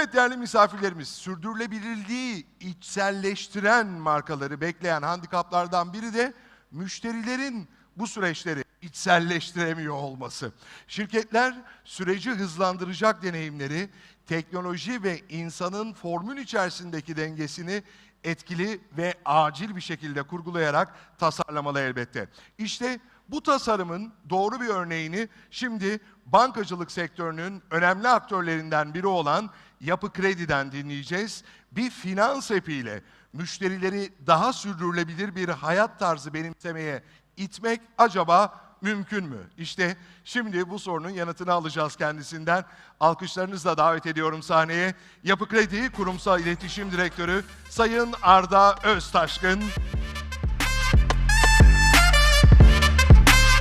Evet değerli misafirlerimiz, sürdürülebilirliği içselleştiren markaları bekleyen handikaplardan biri de müşterilerin bu süreçleri içselleştiremiyor olması. Şirketler süreci hızlandıracak deneyimleri, teknoloji ve insanın formül içerisindeki dengesini etkili ve acil bir şekilde kurgulayarak tasarlamalı elbette. İşte bu tasarımın doğru bir örneğini şimdi bankacılık sektörünün önemli aktörlerinden biri olan Yapı Kredi'den dinleyeceğiz. Bir finans epiyle müşterileri daha sürdürülebilir bir hayat tarzı benimsemeye itmek acaba mümkün mü? İşte şimdi bu sorunun yanıtını alacağız kendisinden. Alkışlarınızla davet ediyorum sahneye. Yapı Kredi Kurumsal İletişim Direktörü Sayın Arda Öztaşkın.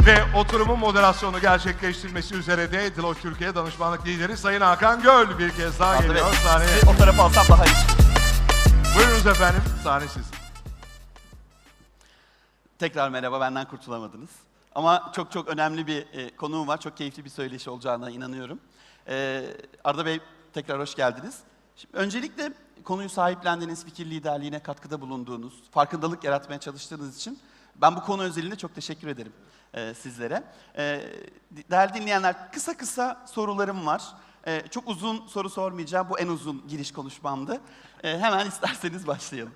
Ve oturumun moderasyonu gerçekleştirmesi üzere de Deloitte Türkiye Danışmanlık Lideri Sayın Hakan Göl bir kez daha Arda geliyor sahneye. o tarafa alsam daha iyi. Buyurunuz efendim, sahne sizin. Tekrar merhaba, benden kurtulamadınız. Ama çok çok önemli bir e, konuğum var. Çok keyifli bir söyleşi olacağına inanıyorum. E, Arda Bey, tekrar hoş geldiniz. Şimdi, öncelikle konuyu sahiplendiğiniz, fikir liderliğine katkıda bulunduğunuz, farkındalık yaratmaya çalıştığınız için ben bu konu özelinde çok teşekkür ederim e, sizlere. E, değerli dinleyenler, kısa kısa sorularım var. E, çok uzun soru sormayacağım. Bu en uzun giriş konuşmamdı. E, hemen isterseniz başlayalım.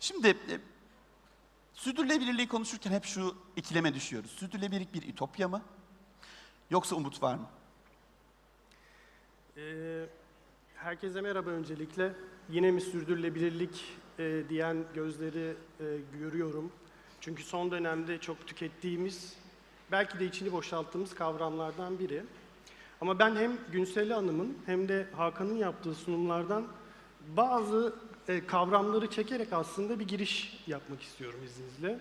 Şimdi e, sürdürülebilirliği konuşurken hep şu ikileme düşüyoruz. Sürdürülebilirlik bir ütopya mı? Yoksa umut var mı? Herkese merhaba öncelikle. Yine mi sürdürülebilirlik diyen gözleri görüyorum. Çünkü son dönemde çok tükettiğimiz, belki de içini boşalttığımız kavramlardan biri. Ama ben hem Günsel Hanım'ın hem de Hakan'ın yaptığı sunumlardan bazı e, kavramları çekerek aslında bir giriş yapmak istiyorum izninizle.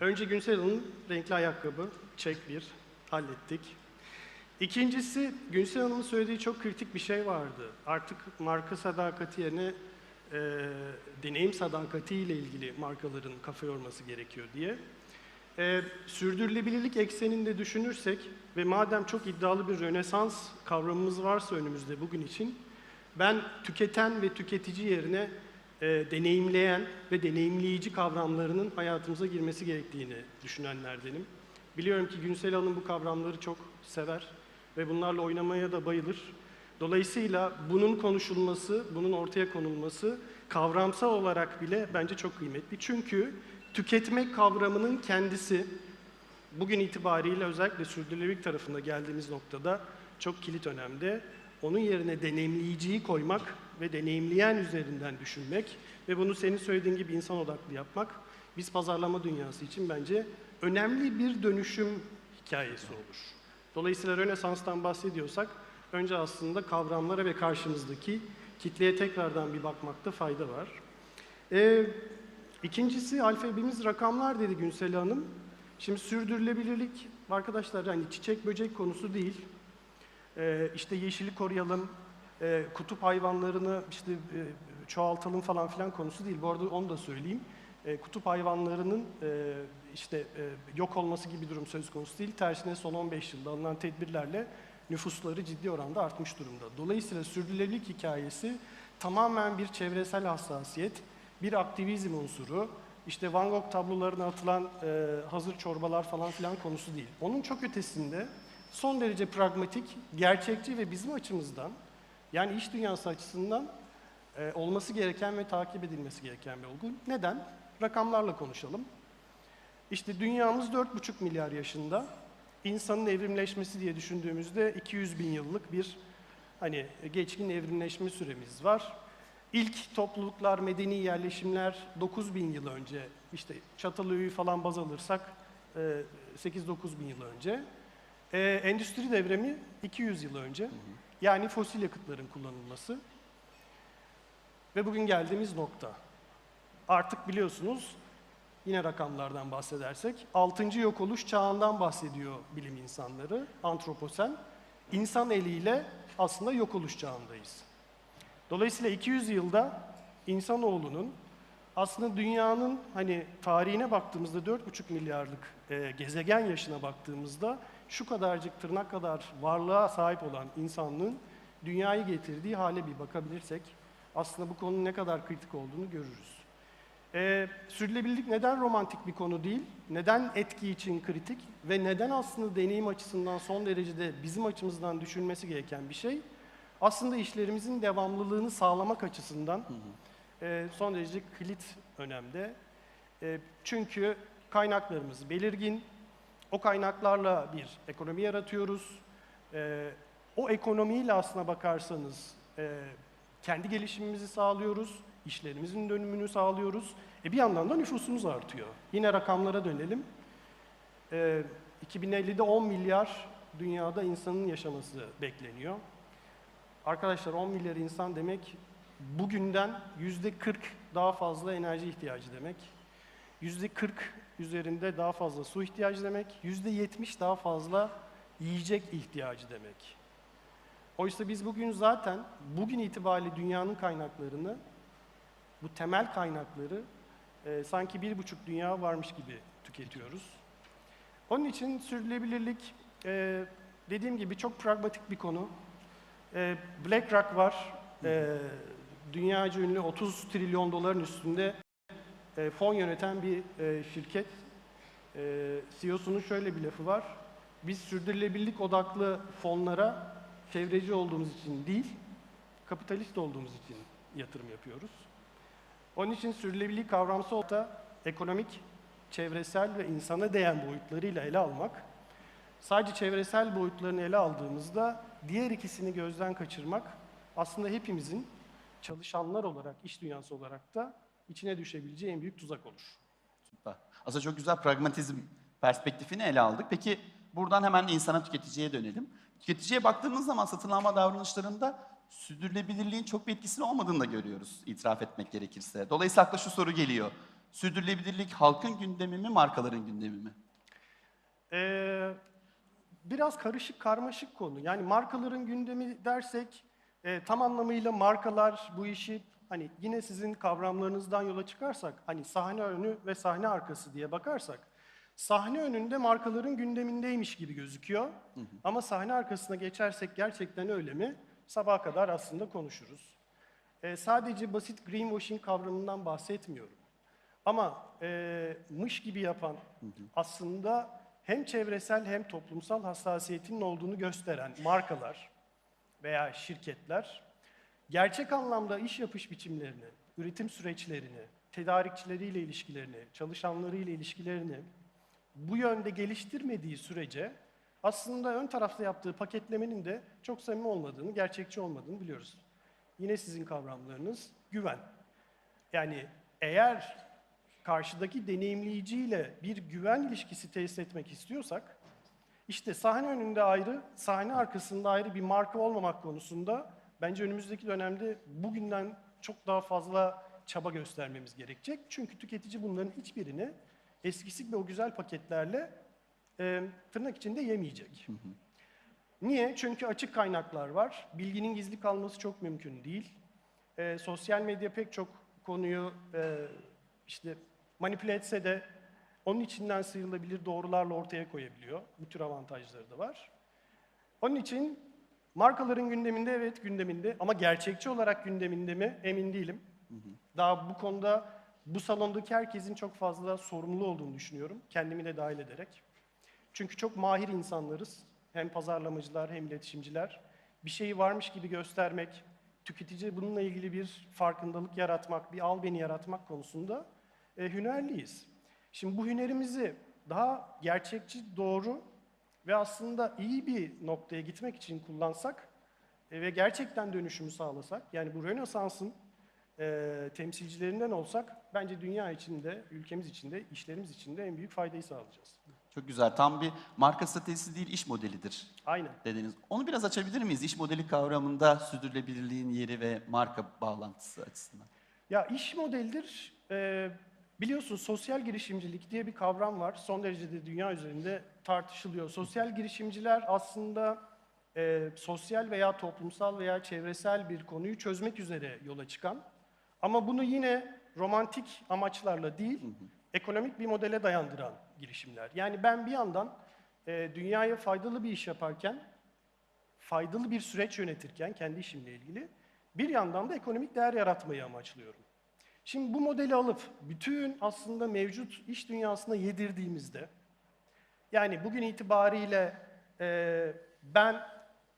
Önce Günsel Hanım'ın renkli ayakkabı, çek bir, hallettik. İkincisi, Günsel Hanım'ın söylediği çok kritik bir şey vardı. Artık marka sadakati yerine e, deneyim sadakati ile ilgili markaların kafa yorması gerekiyor diye. E, sürdürülebilirlik ekseninde düşünürsek ve madem çok iddialı bir rönesans kavramımız varsa önümüzde bugün için, ben tüketen ve tüketici yerine e, deneyimleyen ve deneyimleyici kavramlarının hayatımıza girmesi gerektiğini düşünenlerdenim. Biliyorum ki Günsel Hanım bu kavramları çok sever ve bunlarla oynamaya da bayılır. Dolayısıyla bunun konuşulması, bunun ortaya konulması kavramsal olarak bile bence çok kıymetli. Çünkü tüketmek kavramının kendisi bugün itibariyle özellikle sürdürülebilirlik tarafında geldiğimiz noktada çok kilit önemde. Onun yerine deneyimleyiciyi koymak ve deneyimleyen üzerinden düşünmek ve bunu senin söylediğin gibi insan odaklı yapmak biz pazarlama dünyası için bence önemli bir dönüşüm hikayesi olur. Dolayısıyla Rönesans'tan bahsediyorsak önce aslında kavramlara ve karşımızdaki kitleye tekrardan bir bakmakta fayda var. Ee, ikincisi alfabemiz rakamlar dedi Günsel Hanım. Şimdi sürdürülebilirlik arkadaşlar hani çiçek böcek konusu değil. Ee, işte yeşili koruyalım, e, kutup hayvanlarını işte e, çoğaltalım falan filan konusu değil. Bu arada onu da söyleyeyim. E, kutup hayvanlarının e, işte e, yok olması gibi bir durum söz konusu değil. Tersine son 15 yılda alınan tedbirlerle nüfusları ciddi oranda artmış durumda. Dolayısıyla sürdürülebilirlik hikayesi tamamen bir çevresel hassasiyet, bir aktivizm unsuru, işte Van Gogh tablolarına atılan e, hazır çorbalar falan filan konusu değil. Onun çok ötesinde son derece pragmatik, gerçekçi ve bizim açımızdan yani iş dünyası açısından e, olması gereken ve takip edilmesi gereken bir olgu. Neden? Rakamlarla konuşalım. İşte dünyamız 4,5 milyar yaşında. İnsanın evrimleşmesi diye düşündüğümüzde 200 bin yıllık bir hani geçkin evrimleşme süremiz var. İlk topluluklar, medeni yerleşimler 9 bin yıl önce, işte Çatalhöyük'ü falan baz alırsak e, 8-9 bin yıl önce. E, endüstri devrimi 200 yıl önce. Yani fosil yakıtların kullanılması. Ve bugün geldiğimiz nokta. Artık biliyorsunuz yine rakamlardan bahsedersek 6. yok oluş çağından bahsediyor bilim insanları, antroposen. İnsan eliyle aslında yok oluş çağındayız. Dolayısıyla 200 yılda insanoğlunun aslında dünyanın hani tarihine baktığımızda 4,5 milyarlık e, gezegen yaşına baktığımızda şu kadarcık tırnak kadar varlığa sahip olan insanlığın dünyayı getirdiği hale bir bakabilirsek aslında bu konunun ne kadar kritik olduğunu görürüz. Ee, sürdürülebilirlik neden romantik bir konu değil? Neden etki için kritik? Ve neden aslında deneyim açısından son derecede bizim açımızdan düşünmesi gereken bir şey? Aslında işlerimizin devamlılığını sağlamak açısından e, son derece kilit önemde. E, çünkü kaynaklarımız belirgin, o kaynaklarla bir ekonomi yaratıyoruz. E, o ekonomiyle aslına bakarsanız e, kendi gelişimimizi sağlıyoruz, işlerimizin dönümünü sağlıyoruz. E bir yandan da nüfusumuz artıyor. Yine rakamlara dönelim. E, 2050'de 10 milyar dünyada insanın yaşaması bekleniyor. Arkadaşlar 10 milyar insan demek bugünden yüzde 40 daha fazla enerji ihtiyacı demek. Yüzde 40 üzerinde daha fazla su ihtiyacı demek. Yüzde 70 daha fazla yiyecek ihtiyacı demek. Oysa biz bugün zaten bugün itibariyle dünyanın kaynaklarını, bu temel kaynakları e, sanki bir buçuk dünya varmış gibi tüketiyoruz. Onun için sürdürülebilirlik e, dediğim gibi çok pragmatik bir konu. E, BlackRock var. E, dünyaca ünlü 30 trilyon doların üstünde e, fon yöneten bir e, şirket. E, CEO'sunun şöyle bir lafı var. Biz sürdürülebilirlik odaklı fonlara çevreci olduğumuz için değil, kapitalist olduğumuz için yatırım yapıyoruz. Onun için sürdürülebilirlik kavramsal da ekonomik, çevresel ve insana değen boyutlarıyla ele almak. Sadece çevresel boyutlarını ele aldığımızda diğer ikisini gözden kaçırmak aslında hepimizin çalışanlar olarak, iş dünyası olarak da içine düşebileceği en büyük tuzak olur. Süper. Aslında çok güzel pragmatizm perspektifini ele aldık. Peki buradan hemen insana tüketiciye dönelim. Tüketiciye baktığımız zaman satın alma davranışlarında sürdürülebilirliğin çok bir etkisinin olmadığını da görüyoruz itiraf etmek gerekirse. Dolayısıyla akla şu soru geliyor. Sürdürülebilirlik halkın gündemi mi, markaların gündemi mi? Ee, biraz karışık, karmaşık konu. Yani markaların gündemi dersek e, tam anlamıyla markalar bu işi hani yine sizin kavramlarınızdan yola çıkarsak hani sahne önü ve sahne arkası diye bakarsak sahne önünde markaların gündemindeymiş gibi gözüküyor. Ama sahne arkasına geçersek gerçekten öyle mi? Sabaha kadar aslında konuşuruz. E, sadece basit greenwashing kavramından bahsetmiyorum. Ama e, mış gibi yapan aslında hem çevresel hem toplumsal hassasiyetinin olduğunu gösteren markalar veya şirketler gerçek anlamda iş yapış biçimlerini, üretim süreçlerini, tedarikçileriyle ilişkilerini, çalışanlarıyla ilişkilerini bu yönde geliştirmediği sürece aslında ön tarafta yaptığı paketlemenin de çok samimi olmadığını, gerçekçi olmadığını biliyoruz. Yine sizin kavramlarınız güven. Yani eğer karşıdaki deneyimleyiciyle bir güven ilişkisi tesis etmek istiyorsak, işte sahne önünde ayrı, sahne arkasında ayrı bir marka olmamak konusunda bence önümüzdeki dönemde bugünden çok daha fazla çaba göstermemiz gerekecek. Çünkü tüketici bunların hiçbirini eskisi gibi o güzel paketlerle e, tırnak içinde yemeyecek. Niye? Çünkü açık kaynaklar var. Bilginin gizli kalması çok mümkün değil. E, sosyal medya pek çok konuyu e, işte manipüle etse de onun içinden sıyrılabilir doğrularla ortaya koyabiliyor. Bu tür avantajları da var. Onun için markaların gündeminde evet gündeminde ama gerçekçi olarak gündeminde mi emin değilim. Daha bu konuda bu salondaki herkesin çok fazla sorumlu olduğunu düşünüyorum. Kendimi de dahil ederek. Çünkü çok mahir insanlarız. Hem pazarlamacılar hem iletişimciler. Bir şeyi varmış gibi göstermek, tüketici bununla ilgili bir farkındalık yaratmak, bir al beni yaratmak konusunda e, hünerliyiz. Şimdi bu hünerimizi daha gerçekçi, doğru ve aslında iyi bir noktaya gitmek için kullansak e, ve gerçekten dönüşümü sağlasak, yani bu Rönesans'ın e, temsilcilerinden olsak bence dünya içinde, ülkemiz içinde, işlerimiz içinde en büyük faydayı sağlayacağız. Çok güzel. Tam bir marka stratejisi değil, iş modelidir Aynen. dediniz. Onu biraz açabilir miyiz? İş modeli kavramında sürdürülebilirliğin yeri ve marka bağlantısı açısından. Ya iş modelidir. Ee, biliyorsun sosyal girişimcilik diye bir kavram var. Son derece de dünya üzerinde tartışılıyor. Sosyal girişimciler aslında e, sosyal veya toplumsal veya çevresel bir konuyu çözmek üzere yola çıkan ama bunu yine romantik amaçlarla değil, ekonomik bir modele dayandıran girişimler. Yani ben bir yandan e, dünyaya faydalı bir iş yaparken faydalı bir süreç yönetirken kendi işimle ilgili bir yandan da ekonomik değer yaratmayı amaçlıyorum. Şimdi bu modeli alıp bütün aslında mevcut iş dünyasına yedirdiğimizde yani bugün itibariyle e, ben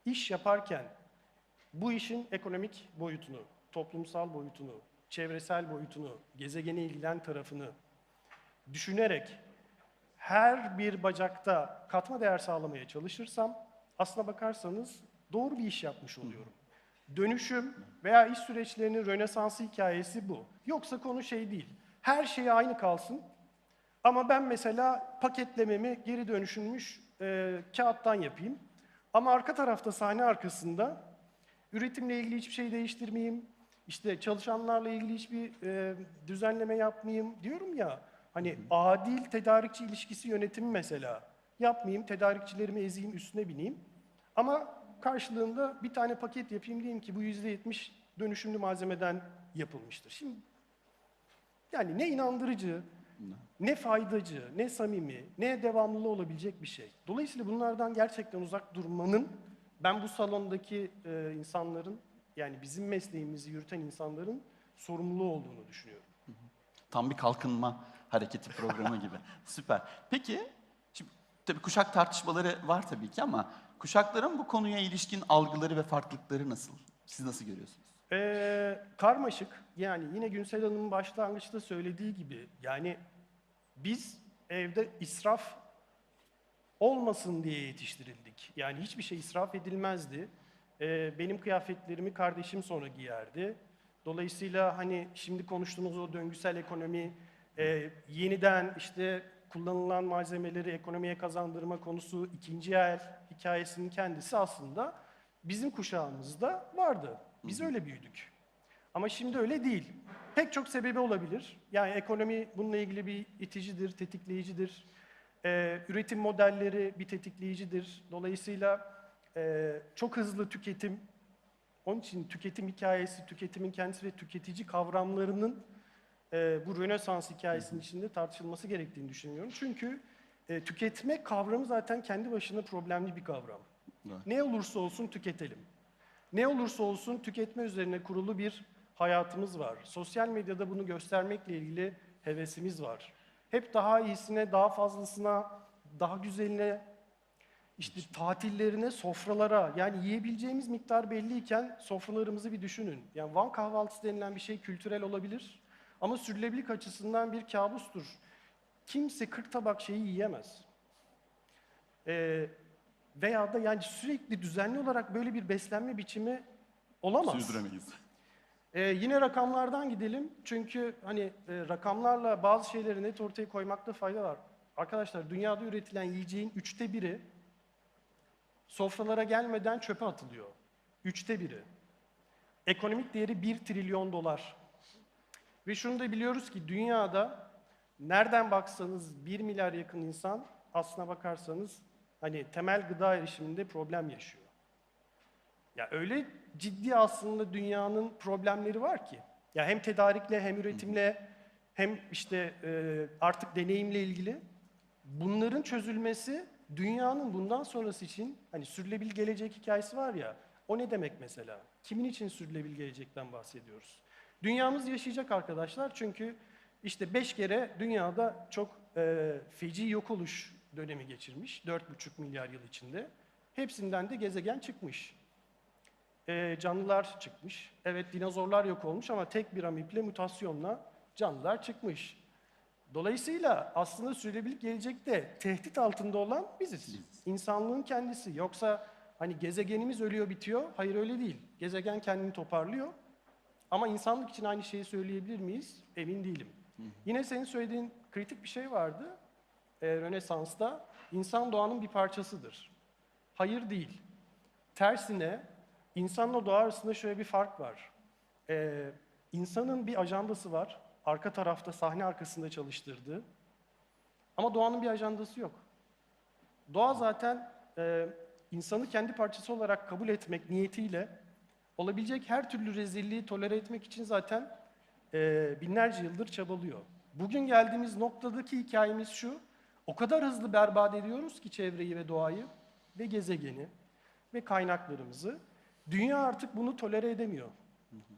iş yaparken bu işin ekonomik boyutunu, toplumsal boyutunu, çevresel boyutunu, gezegene ilgilen tarafını düşünerek her bir bacakta katma değer sağlamaya çalışırsam aslına bakarsanız doğru bir iş yapmış oluyorum. Dönüşüm veya iş süreçlerinin rönesansı hikayesi bu. Yoksa konu şey değil. Her şey aynı kalsın ama ben mesela paketlememi geri dönüşülmüş e, kağıttan yapayım. Ama arka tarafta sahne arkasında üretimle ilgili hiçbir şey değiştirmeyeyim. işte çalışanlarla ilgili hiçbir e, düzenleme yapmayayım diyorum ya. Hani adil tedarikçi ilişkisi yönetimi mesela. Yapmayayım, tedarikçilerimi ezeyim, üstüne bineyim. Ama karşılığında bir tane paket yapayım diyeyim ki bu yüzde yetmiş dönüşümlü malzemeden yapılmıştır. Şimdi yani ne inandırıcı, ne faydacı, ne samimi, ne devamlılığı olabilecek bir şey. Dolayısıyla bunlardan gerçekten uzak durmanın ben bu salondaki e, insanların yani bizim mesleğimizi yürüten insanların sorumluluğu olduğunu düşünüyorum. Tam bir kalkınma hareketi programı gibi. Süper. Peki, şimdi tabii kuşak tartışmaları var tabii ki ama kuşakların bu konuya ilişkin algıları ve farklılıkları nasıl? Siz nasıl görüyorsunuz? Ee, karmaşık. Yani yine Günsel Hanım'ın başlangıçta söylediği gibi yani biz evde israf olmasın diye yetiştirildik. Yani hiçbir şey israf edilmezdi. Ee, benim kıyafetlerimi kardeşim sonra giyerdi. Dolayısıyla hani şimdi konuştuğumuz o döngüsel ekonomi, e, yeniden işte kullanılan malzemeleri ekonomiye kazandırma konusu ikinci el hikayesinin kendisi aslında bizim kuşağımızda vardı. Biz öyle büyüdük. Ama şimdi öyle değil. Pek çok sebebi olabilir. Yani ekonomi bununla ilgili bir iticidir, tetikleyicidir. Ee, üretim modelleri bir tetikleyicidir. Dolayısıyla e, çok hızlı tüketim, onun için tüketim hikayesi, tüketimin kendisi ve tüketici kavramlarının e, bu Rönesans hikayesinin içinde tartışılması gerektiğini düşünüyorum. Çünkü e, tüketme kavramı zaten kendi başına problemli bir kavram. Evet. Ne olursa olsun tüketelim. Ne olursa olsun tüketme üzerine kurulu bir hayatımız var. Sosyal medyada bunu göstermekle ilgili hevesimiz var. Hep daha iyisine, daha fazlasına, daha güzeline, işte tatillerine, sofralara, yani yiyebileceğimiz miktar belliyken sofralarımızı bir düşünün. Yani Van kahvaltısı denilen bir şey kültürel olabilir ama sürdürülebilirlik açısından bir kabustur. Kimse 40 tabak şeyi yiyemez. Ee, veya da yani sürekli düzenli olarak böyle bir beslenme biçimi olamaz. Sürdüremeyiz. Ee, yine rakamlardan gidelim. Çünkü hani e, rakamlarla bazı şeyleri net ortaya koymakta fayda var. Arkadaşlar dünyada üretilen yiyeceğin üçte biri sofralara gelmeden çöpe atılıyor. Üçte biri. Ekonomik değeri 1 trilyon dolar. Ve şunu da biliyoruz ki dünyada nereden baksanız 1 milyar yakın insan aslına bakarsanız hani temel gıda erişiminde problem yaşıyor. Ya öyle ciddi aslında dünyanın problemleri var ki. Ya hem tedarikle hem üretimle hem işte e, artık deneyimle ilgili bunların çözülmesi dünyanın bundan sonrası için hani sürülebilir gelecek hikayesi var ya o ne demek mesela? Kimin için sürülebilir gelecekten bahsediyoruz? Dünyamız yaşayacak arkadaşlar çünkü işte beş kere dünyada çok e, feci yok oluş dönemi geçirmiş. 4,5 milyar yıl içinde. Hepsinden de gezegen çıkmış. E, canlılar çıkmış. Evet dinozorlar yok olmuş ama tek bir amiple mutasyonla canlılar çıkmış. Dolayısıyla aslında sürdürülebilir gelecekte tehdit altında olan biziz. İnsanlığın kendisi. Yoksa hani gezegenimiz ölüyor bitiyor. Hayır öyle değil. Gezegen kendini toparlıyor. Ama insanlık için aynı şeyi söyleyebilir miyiz? Emin değilim. Yine senin söylediğin kritik bir şey vardı. Ee, Rönesans'ta insan doğanın bir parçasıdır. Hayır değil. Tersine insanla doğa arasında şöyle bir fark var. Ee, insanın bir ajandası var. Arka tarafta sahne arkasında çalıştırdığı. Ama doğanın bir ajandası yok. Doğa zaten e, insanı kendi parçası olarak kabul etmek niyetiyle olabilecek her türlü rezilliği tolere etmek için zaten e, binlerce yıldır çabalıyor. Bugün geldiğimiz noktadaki hikayemiz şu, o kadar hızlı berbat ediyoruz ki çevreyi ve doğayı ve gezegeni. ve kaynaklarımızı. Dünya artık bunu tolere edemiyor.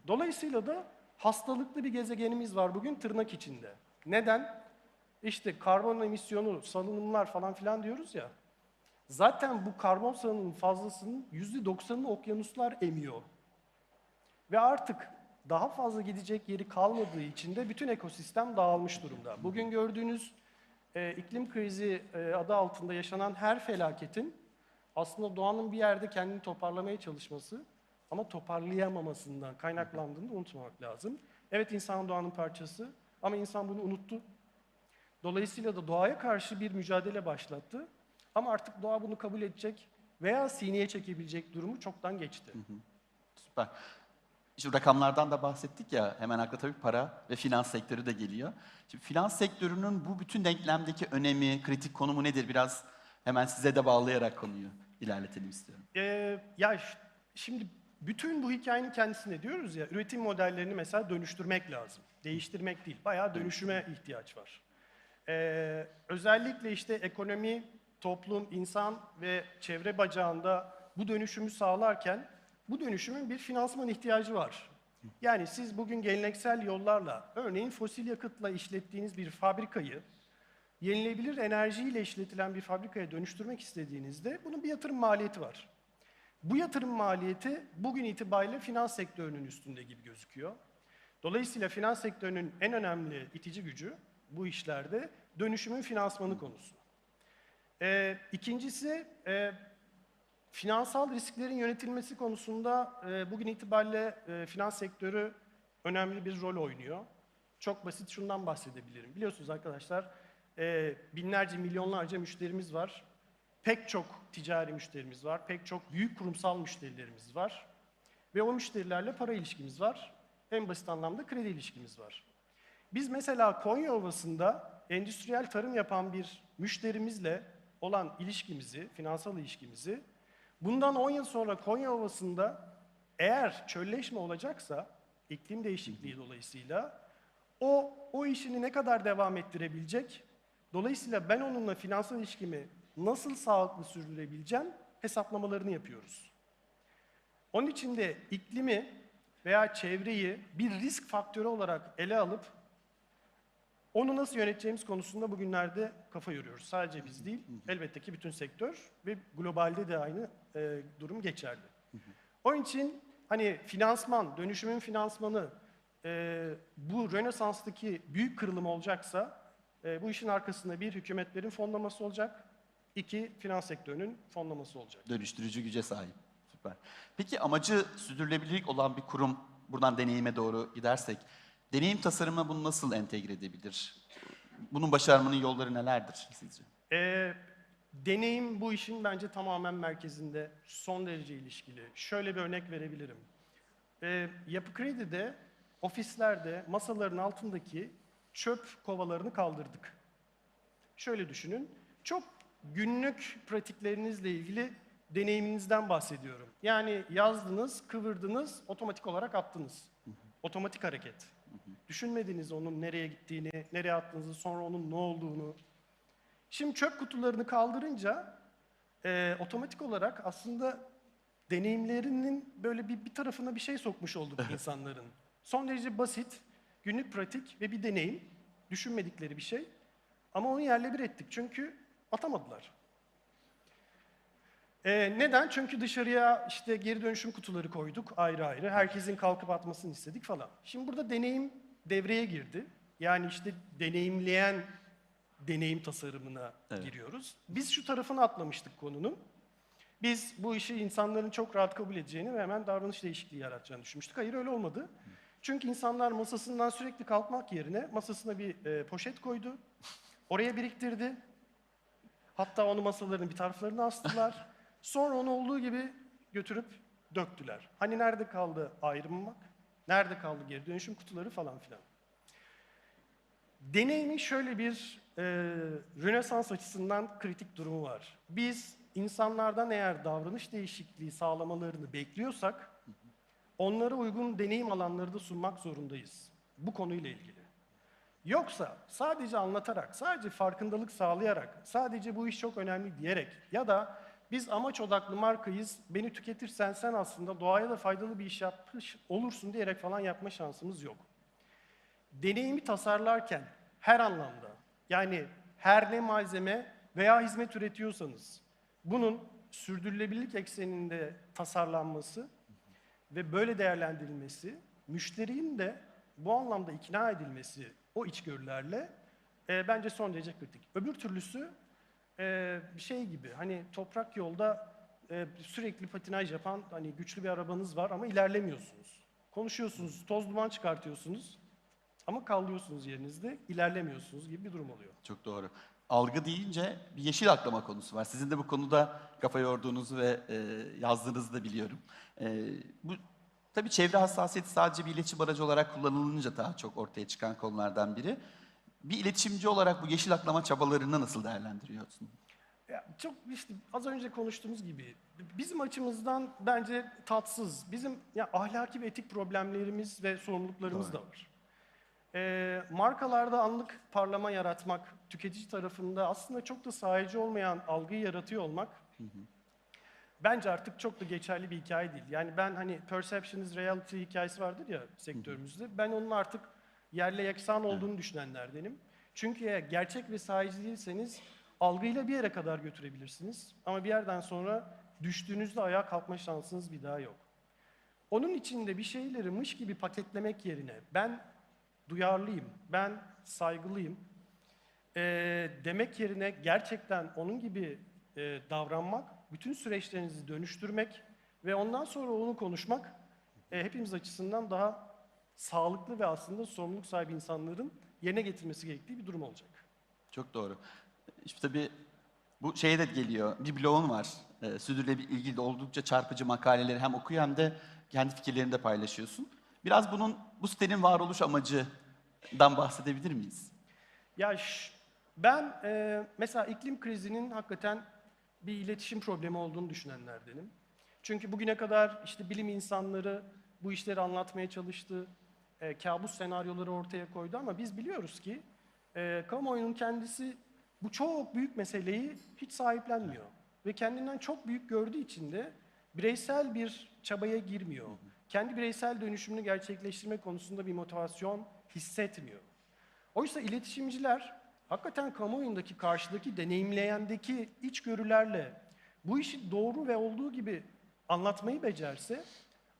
Dolayısıyla da hastalıklı bir gezegenimiz var bugün tırnak içinde. Neden? İşte karbon emisyonu, salınımlar falan filan diyoruz ya. Zaten bu karbon salınımının fazlasının %90'ını okyanuslar emiyor. Ve artık daha fazla gidecek yeri kalmadığı için de bütün ekosistem dağılmış durumda. Bugün gördüğünüz e, iklim krizi e, adı altında yaşanan her felaketin aslında doğanın bir yerde kendini toparlamaya çalışması ama toparlayamamasından kaynaklandığını unutmamak lazım. Evet insan doğanın parçası ama insan bunu unuttu. Dolayısıyla da doğaya karşı bir mücadele başlattı. Ama artık doğa bunu kabul edecek veya sineye çekebilecek durumu çoktan geçti. Süper. Şu rakamlardan da bahsettik ya, hemen akla tabii para ve finans sektörü de geliyor. Şimdi finans sektörünün bu bütün denklemdeki önemi, kritik konumu nedir? Biraz hemen size de bağlayarak konuyu ilerletelim istiyorum. Ee, ya şimdi bütün bu hikayenin kendisinde diyoruz ya üretim modellerini mesela dönüştürmek lazım. Değiştirmek değil, bayağı dönüşüme ihtiyaç var. Ee, özellikle işte ekonomi, toplum, insan ve çevre bacağında bu dönüşümü sağlarken bu dönüşümün bir finansman ihtiyacı var. Yani siz bugün geleneksel yollarla, örneğin fosil yakıtla işlettiğiniz bir fabrikayı yenilebilir enerjiyle işletilen bir fabrikaya dönüştürmek istediğinizde bunun bir yatırım maliyeti var. Bu yatırım maliyeti bugün itibariyle finans sektörünün üstünde gibi gözüküyor. Dolayısıyla finans sektörünün en önemli itici gücü bu işlerde dönüşümün finansmanı konusu. Ee, ikincisi, e, finansal risklerin yönetilmesi konusunda e, bugün itibariyle e, finans sektörü önemli bir rol oynuyor. Çok basit şundan bahsedebilirim. Biliyorsunuz arkadaşlar, e, binlerce, milyonlarca müşterimiz var. Pek çok ticari müşterimiz var, pek çok büyük kurumsal müşterilerimiz var. Ve o müşterilerle para ilişkimiz var. En basit anlamda kredi ilişkimiz var. Biz mesela Konya Ovası'nda endüstriyel tarım yapan bir müşterimizle olan ilişkimizi, finansal ilişkimizi bundan 10 yıl sonra Konya Ovası'nda eğer çölleşme olacaksa iklim değişikliği dolayısıyla o o işini ne kadar devam ettirebilecek? Dolayısıyla ben onunla finansal ilişkimi nasıl sağlıklı sürdürebileceğim hesaplamalarını yapıyoruz. Onun için de iklimi veya çevreyi bir risk faktörü olarak ele alıp onu nasıl yöneteceğimiz konusunda bugünlerde kafa yoruyoruz. Sadece biz değil, elbette ki bütün sektör ve globalde de aynı e, durum geçerli. Onun için hani finansman, dönüşümün finansmanı e, bu Rönesans'taki büyük kırılım olacaksa e, bu işin arkasında bir hükümetlerin fonlaması olacak, iki finans sektörünün fonlaması olacak. Dönüştürücü güce sahip. Süper. Peki amacı sürdürülebilirlik olan bir kurum, buradan deneyime doğru gidersek, deneyim tasarımına bunu nasıl entegre edebilir? Bunun başarmanın yolları nelerdir sizce? Ee, deneyim bu işin bence tamamen merkezinde, son derece ilişkili. Şöyle bir örnek verebilirim. Ee, Yapı Kredi'de, ofislerde, masaların altındaki çöp kovalarını kaldırdık. Şöyle düşünün, çok günlük pratiklerinizle ilgili deneyiminizden bahsediyorum. Yani yazdınız, kıvırdınız, otomatik olarak attınız. Otomatik hareket. Düşünmediniz onun nereye gittiğini, nereye attığınızı, sonra onun ne olduğunu. Şimdi çöp kutularını kaldırınca e, otomatik olarak aslında deneyimlerinin böyle bir, bir tarafına bir şey sokmuş olduk insanların. Son derece basit, günlük pratik ve bir deneyim. Düşünmedikleri bir şey. Ama onu yerle bir ettik çünkü atamadılar. Ee, neden? Çünkü dışarıya işte geri dönüşüm kutuları koyduk ayrı ayrı. Herkesin kalkıp atmasını istedik falan. Şimdi burada deneyim devreye girdi. Yani işte deneyimleyen deneyim tasarımına Evet. giriyoruz. Biz şu tarafını atlamıştık konunun. Biz bu işi insanların çok rahat kabul edeceğini ve hemen davranış değişikliği yaratacağını düşünmüştük. Hayır öyle olmadı. Çünkü insanlar masasından sürekli kalkmak yerine masasına bir e, poşet koydu. Oraya biriktirdi. Hatta onu masaların bir taraflarına astılar. Sonra onu olduğu gibi götürüp döktüler. Hani nerede kaldı ayrılmak? Nerede kaldı geri dönüşüm kutuları falan filan. Deneyimin şöyle bir e, Rönesans açısından kritik durumu var. Biz insanlardan eğer davranış değişikliği sağlamalarını bekliyorsak, onlara uygun deneyim alanları da sunmak zorundayız. Bu konuyla ilgili. Yoksa sadece anlatarak, sadece farkındalık sağlayarak, sadece bu iş çok önemli diyerek ya da Biz amaç odaklı markayız. Beni tüketirsen sen aslında doğaya da faydalı bir iş yapmış olursun diyerek falan yapma şansımız yok. Deneyimi tasarlarken her anlamda yani her ne malzeme veya hizmet üretiyorsanız bunun sürdürülebilirlik ekseninde tasarlanması ve böyle değerlendirilmesi, müşterinin de bu anlamda ikna edilmesi o içgörülerle e, bence son derece kritik. Öbür türlüsü e, şey gibi hani toprak yolda sürekli patinaj yapan hani güçlü bir arabanız var ama ilerlemiyorsunuz. Konuşuyorsunuz, toz duman çıkartıyorsunuz ama kallıyorsunuz yerinizde, ilerlemiyorsunuz gibi bir durum oluyor. Çok doğru. Algı deyince bir yeşil aklama konusu var. Sizin de bu konuda kafa yorduğunuzu ve e, yazdığınızı da biliyorum. E, bu tabii çevre hassasiyeti sadece bir iletişim aracı olarak kullanılınca daha çok ortaya çıkan konulardan biri. Bir iletişimci olarak bu yeşil aklama çabalarını nasıl değerlendiriyorsun? Ya çok işte az önce konuştuğumuz gibi bizim açımızdan bence tatsız. Bizim ya ahlaki ve etik problemlerimiz ve sorumluluklarımız da var. Ee, markalarda anlık parlama yaratmak, tüketici tarafında aslında çok da sahici olmayan algıyı yaratıyor olmak bence artık çok da geçerli bir hikaye değil. Yani ben hani perception is reality hikayesi vardır ya sektörümüzde. Ben onun artık yerle yeksan olduğunu düşünenlerdenim. Çünkü eğer gerçek ve sahici değilseniz algıyla bir yere kadar götürebilirsiniz. Ama bir yerden sonra düştüğünüzde ayağa kalkma şansınız bir daha yok. Onun içinde bir şeyleri mış gibi paketlemek yerine ben duyarlıyım, ben saygılıyım e, demek yerine gerçekten onun gibi e, davranmak, bütün süreçlerinizi dönüştürmek ve ondan sonra onu konuşmak e, hepimiz açısından daha sağlıklı ve aslında sorumluluk sahibi insanların yerine getirmesi gerektiği bir durum olacak. Çok doğru. İşte tabii bu şeye de geliyor. Bir blogun var. E, sürdürülebilir ilgili oldukça çarpıcı makaleleri hem okuyor hem de kendi fikirlerini de paylaşıyorsun. Biraz bunun bu sitenin varoluş amacından bahsedebilir miyiz? Ya ben e, mesela iklim krizinin hakikaten bir iletişim problemi olduğunu düşünenlerdenim. Çünkü bugüne kadar işte bilim insanları bu işleri anlatmaya çalıştı, e, kabus senaryoları ortaya koydu ama biz biliyoruz ki e, kamuoyunun kendisi bu çok büyük meseleyi hiç sahiplenmiyor. Ve kendinden çok büyük gördüğü için de bireysel bir çabaya girmiyor. Kendi bireysel dönüşümünü gerçekleştirme konusunda bir motivasyon hissetmiyor. Oysa iletişimciler hakikaten kamuoyundaki karşıdaki deneyimleyendeki içgörülerle bu işi doğru ve olduğu gibi anlatmayı becerse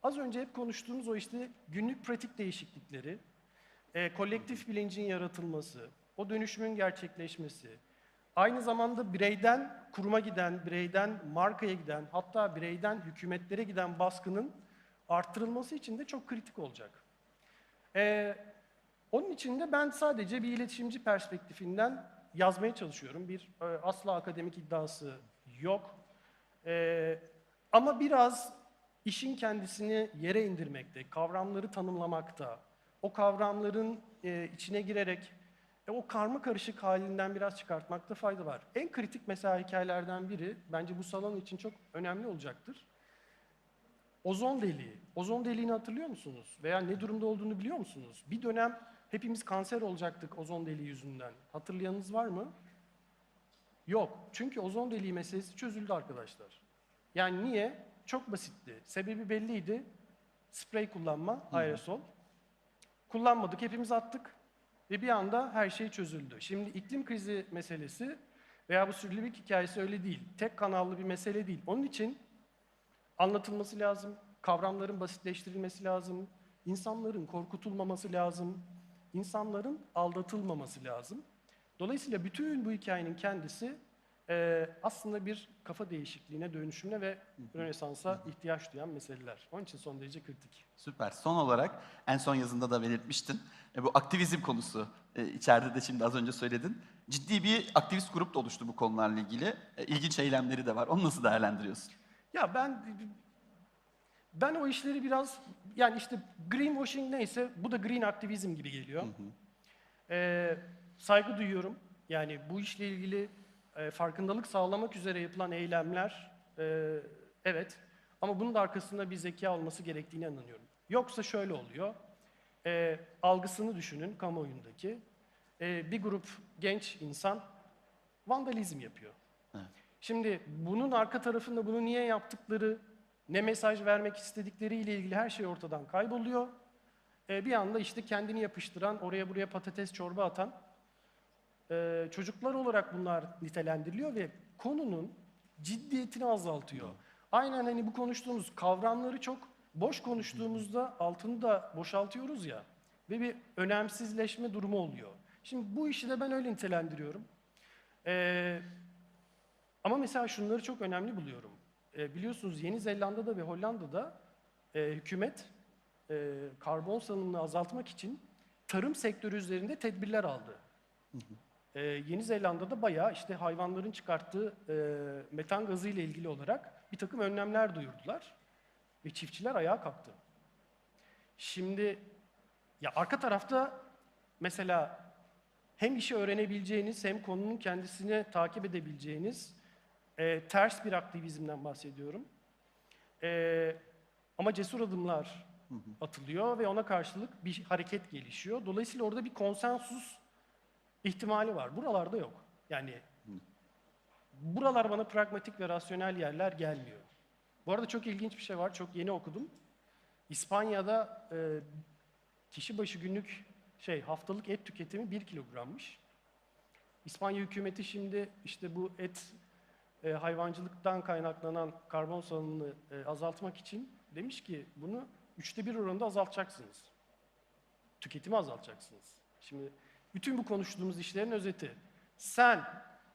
az önce hep konuştuğumuz o işte günlük pratik değişiklikleri, e, kolektif bilincin yaratılması, o dönüşümün gerçekleşmesi, aynı zamanda bireyden kuruma giden, bireyden markaya giden, hatta bireyden hükümetlere giden baskının arttırılması için de çok kritik olacak. Ee, onun için de ben sadece bir iletişimci perspektifinden yazmaya çalışıyorum. Bir e, asla akademik iddiası yok. Ee, ama biraz işin kendisini yere indirmekte, kavramları tanımlamakta, o kavramların e, içine girerek e, o karma karışık halinden biraz çıkartmakta fayda var. En kritik mesela hikayelerden biri, bence bu salon için çok önemli olacaktır. Ozon deliği. Ozon deliğini hatırlıyor musunuz? Veya ne durumda olduğunu biliyor musunuz? Bir dönem hepimiz kanser olacaktık ozon deliği yüzünden. Hatırlayanınız var mı? Yok. Çünkü ozon deliği meselesi çözüldü arkadaşlar. Yani niye? Çok basitti. Sebebi belliydi. Sprey kullanma, aerosol. Kullanmadık, hepimiz attık. Ve bir anda her şey çözüldü. Şimdi iklim krizi meselesi veya bu sürdürülebilirlik hikayesi öyle değil. Tek kanallı bir mesele değil. Onun için anlatılması lazım, kavramların basitleştirilmesi lazım, insanların korkutulmaması lazım, insanların aldatılmaması lazım. Dolayısıyla bütün bu hikayenin kendisi eee, aslında bir kafa değişikliğine, dönüşümüne ve Rönesans'a ihtiyaç duyan meseleler. Onun için son derece kritik. Süper. Son olarak en son yazında da belirtmiştin. E, bu aktivizm konusu e, içeride de şimdi az önce söyledin. Ciddi bir aktivist grup da oluştu bu konularla ilgili. E, ilginç eylemleri de var. Onu nasıl değerlendiriyorsun? Ya ben ben o işleri biraz yani işte greenwashing neyse bu da green aktivizm gibi geliyor. Ee, saygı duyuyorum. Yani bu işle ilgili e, farkındalık sağlamak üzere yapılan eylemler e, evet ama bunun da arkasında bir zeka olması gerektiğine inanıyorum. Yoksa şöyle oluyor. E, algısını düşünün kamuoyundaki. E, bir grup genç insan vandalizm yapıyor. Evet. Şimdi bunun arka tarafında bunu niye yaptıkları, ne mesaj vermek istedikleriyle ilgili her şey ortadan kayboluyor. E, bir anda işte kendini yapıştıran, oraya buraya patates çorba atan e, çocuklar olarak bunlar nitelendiriliyor ve konunun ciddiyetini azaltıyor. Aynen hani bu konuştuğumuz kavramları çok boş konuştuğumuzda altını da boşaltıyoruz ya ve bir önemsizleşme durumu oluyor. Şimdi bu işi de ben öyle nitelendiriyorum. Ee, ama mesela şunları çok önemli buluyorum. Ee, biliyorsunuz Yeni Zelanda'da ve Hollanda'da e, hükümet e, karbon salınımını azaltmak için tarım sektörü üzerinde tedbirler aldı. Ee, Yeni Zelanda'da bayağı işte hayvanların çıkarttığı e, metan gazı ile ilgili olarak bir takım önlemler duyurdular ve çiftçiler ayağa kalktı. Şimdi ya arka tarafta mesela hem işi öğrenebileceğiniz hem konunun kendisini takip edebileceğiniz e, ters bir aktivizmden bahsediyorum. E, ama cesur adımlar atılıyor ve ona karşılık bir hareket gelişiyor. Dolayısıyla orada bir konsensus ihtimali var. Buralarda yok. Yani buralar bana pragmatik ve rasyonel yerler gelmiyor. Bu arada çok ilginç bir şey var. Çok yeni okudum. İspanya'da e, kişi başı günlük şey haftalık et tüketimi 1 kilogrammış. İspanya hükümeti şimdi işte bu et e, hayvancılıktan kaynaklanan karbon salınımını e, azaltmak için demiş ki bunu üçte bir oranında azaltacaksınız. Tüketimi azaltacaksınız. Şimdi bütün bu konuştuğumuz işlerin özeti. Sen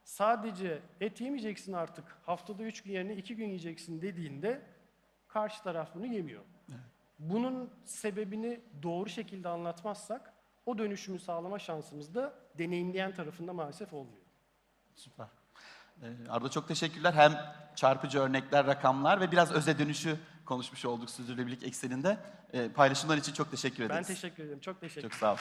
sadece et yemeyeceksin artık, haftada üç gün yerine iki gün yiyeceksin dediğinde karşı taraf bunu yemiyor. Bunun sebebini doğru şekilde anlatmazsak o dönüşümü sağlama şansımız da deneyimleyen tarafında maalesef olmuyor. Süper. Ee, Arda çok teşekkürler. Hem çarpıcı örnekler, rakamlar ve biraz öze dönüşü konuşmuş olduk sürdürülebilirlik ekseninde. Ee, paylaşımlar için çok teşekkür ederiz. Ben teşekkür ederim. Çok teşekkür ederim. Çok sağ ol.